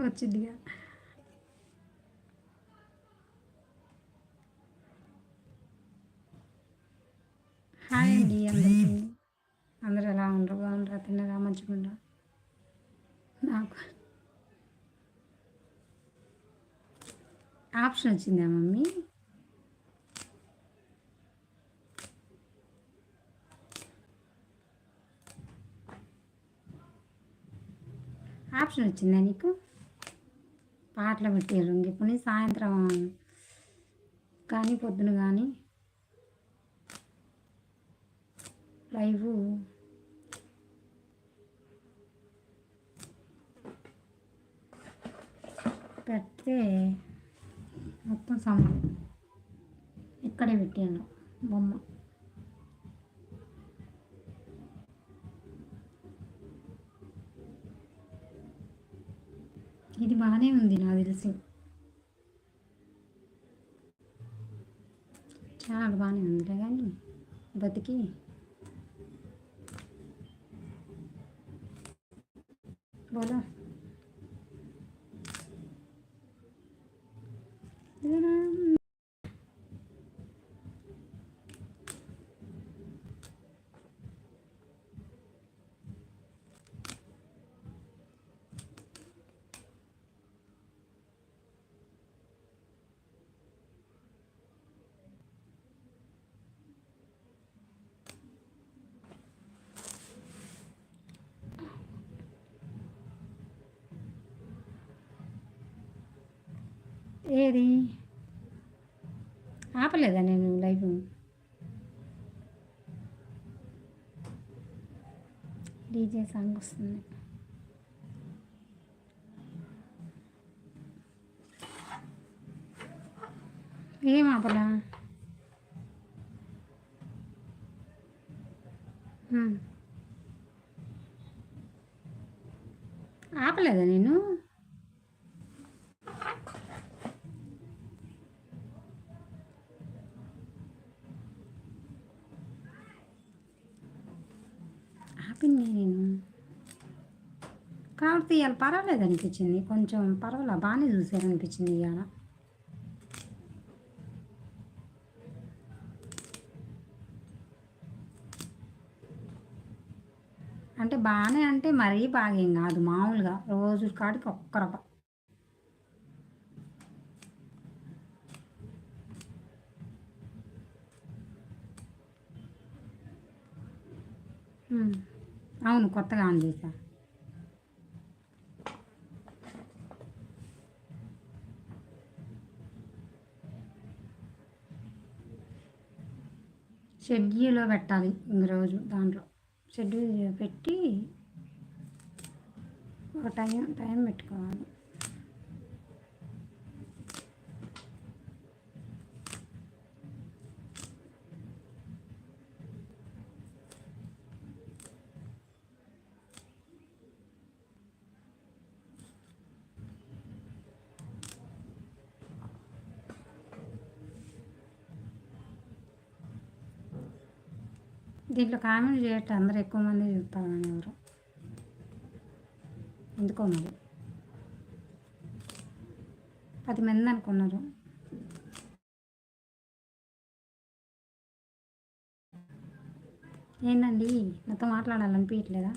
వచ్చిందిగా. హాయ్ అండి అందరికీ. అందరు ఎలా ఉండరు? బాగుండరా? తిన్నరా? మంచిగా ఉండరా నాకు ఆప్షన్ వచ్చిందా మమ్మీ? ఆప్షన్ వచ్చిందా నీకు? పాటలు పెట్టారు ఇప్పుడు సాయంత్రం కానీ పొద్దున కానీ లైవ్ పెడితే మొత్తం సమయం ఇక్కడే పెట్టాను బొమ్మ. ఇది బాగానే ఉంది నాకు తెలిసి. చాలా బాగానే ఉందిలే కానీ బతికి ఏది? ఆపలేదా నేను లైవ్? డీజే సాంగ్ వస్తుంది. ఏం ఆపలా? ఆపలేదా నేను? ఆపింది నేను. కాబట్టి ఇవాళ పర్వాలేదు అనిపించింది. కొంచెం పర్వాలేదు బాగానే చూసారనిపించింది ఇవాళ అంటే బాగానే అంటే మరీ బాగేం కాదు మామూలుగా రోజు కాడికి ఒక్క రూపాయి అవును కొత్తగా ఆన్ చేశా. షెడ్యూల్లో పెట్టాలి ఇంక రోజు దాంట్లో. షెడ్యూల్ పెట్టి ఒక టైం టైం పెట్టుకోవాలి. దీంట్లో కామెంట్ చేయటం అందరు ఎక్కువ మంది చూస్తారని ఎవరు. ఎందుకో మరి. పది మంది అనుకున్నారు. ఏంటండి? నాతో మాట్లాడాలనిపించట్లేదా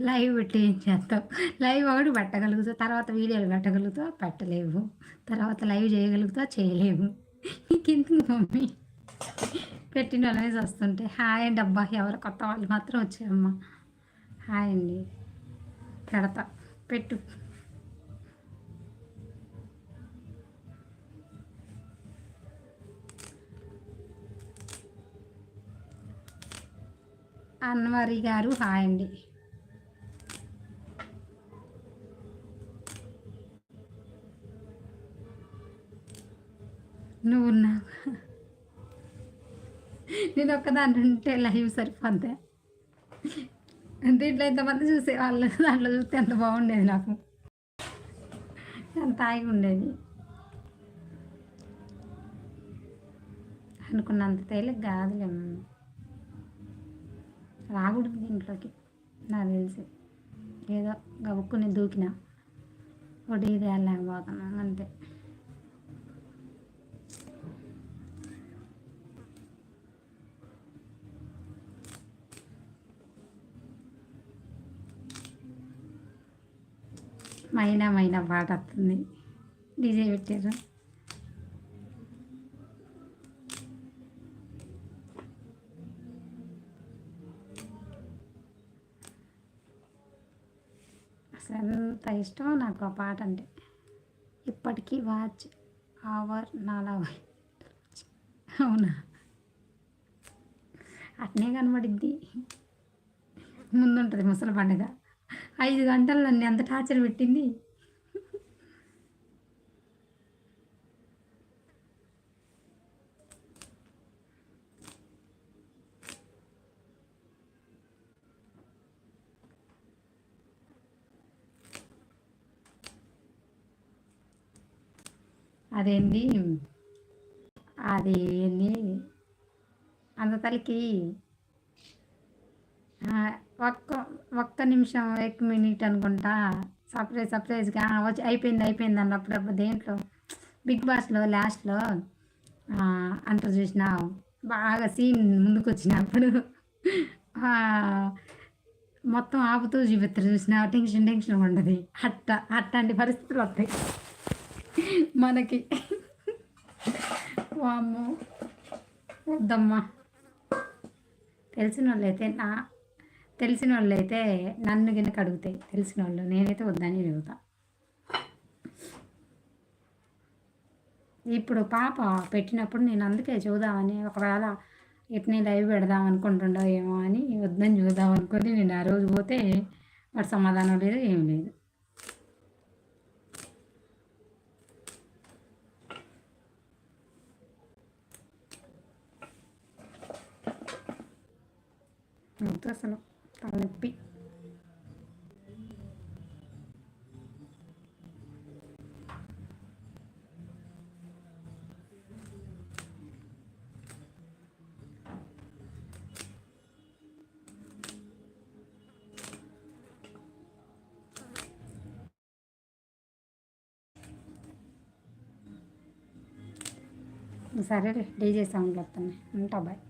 లైవ్ పెట్టి ఏం చేస్తావు? లైవ్ ఒకటి పెట్టగలుగుతావు తర్వాత వీడియోలు పెట్టగలుగుతావు? పెట్టలేవు. తర్వాత లైవ్ చేయగలుగుతావు? చేయలేవు. నీకెందుకు మమ్మీ? పెట్టిన వాళ్ళనే వస్తుంటే హాయ్ అండి అబ్బా ఎవరు? కొత్త వాళ్ళు మాత్రం వచ్చారమ్మా. హాయ్ అండి. పెడతా. పెట్టు. అన్వరి గారు హాయ్ అండి. నువ్వు ఉన్నావు నేను ఒక్కదాన్ని ఉంటే లైవ్ సరిపోద్దే? దీంట్లో ఎంతమంది చూసే వాళ్ళు? దాంట్లో చూస్తే ఎంత బాగుండేది నాకు. ఎంత హాయిగా ఉండేది. అనుకున్నంత తేలిక కాదులే రాకూడదు దీంట్లోకి. నాకు తెలిసి. ఏదో గబుక్కుని దూకినా. ఒకటి ఇది వెళ్ళలేకపోతున్నాను అంతే. మైనా మైనా పాట వస్తుంది. డీజే పెట్టారు అసలు ఎంత ఇష్టం నాకు ఆ పాట అంటే. ఇప్పటికీ వాచ్ అవర్ నాలా అవునా? అట్నే కనబడిద్ది. ముందుంటుంది ముసలి పండుగ. ఐదు గంటలు నన్ను ఎంత టార్చర్ పెట్టింది? అదేంటి అది ఏంది అంత తలకి ఒక్క ఒక్క నిమిషం ఎక్ మినిట్ అనుకుంటా. సర్ప్రైజ్ సర్ప్రైజ్గా వచ్చి అయిపోయింది అయిపోయింది అన్నప్పుడు దేంట్లో? బిగ్ బాస్లో లాస్ట్లో అంటారు చూసిన బాగా సీన్ ముందుకు వచ్చినప్పుడు. మొత్తం ఆపుతూ చూపిస్తారు చూసిన టెన్షన్ టెన్షన్ ఉండదు. అట్ట అట్లాంటి పరిస్థితులు వస్తాయి. మనకి. వామ్మో. వద్దమ్మా. తెలిసిన వాళ్ళైతే నా తెలిసిన వాళ్ళు అయితే నన్ను గినక అడుగుతాయి. తెలిసిన వాళ్ళు నేనైతే వద్దని అడుగుతా ఇప్పుడు పాప పెట్టినప్పుడు నేను అందుకే చూద్దామని ఒకవేళ ఇట్నే లైవ్ పెడదాం అనుకుంటుండో ఏమో అని వద్దని చూద్దాం అనుకుని నేను ఆ రోజు పోతే వాడు సమాధానం లేదు ఏం లేదు. అసలు తలనొప్పి సరే డీజే సాంగ్ చెప్తాను ఉంటా బాయ్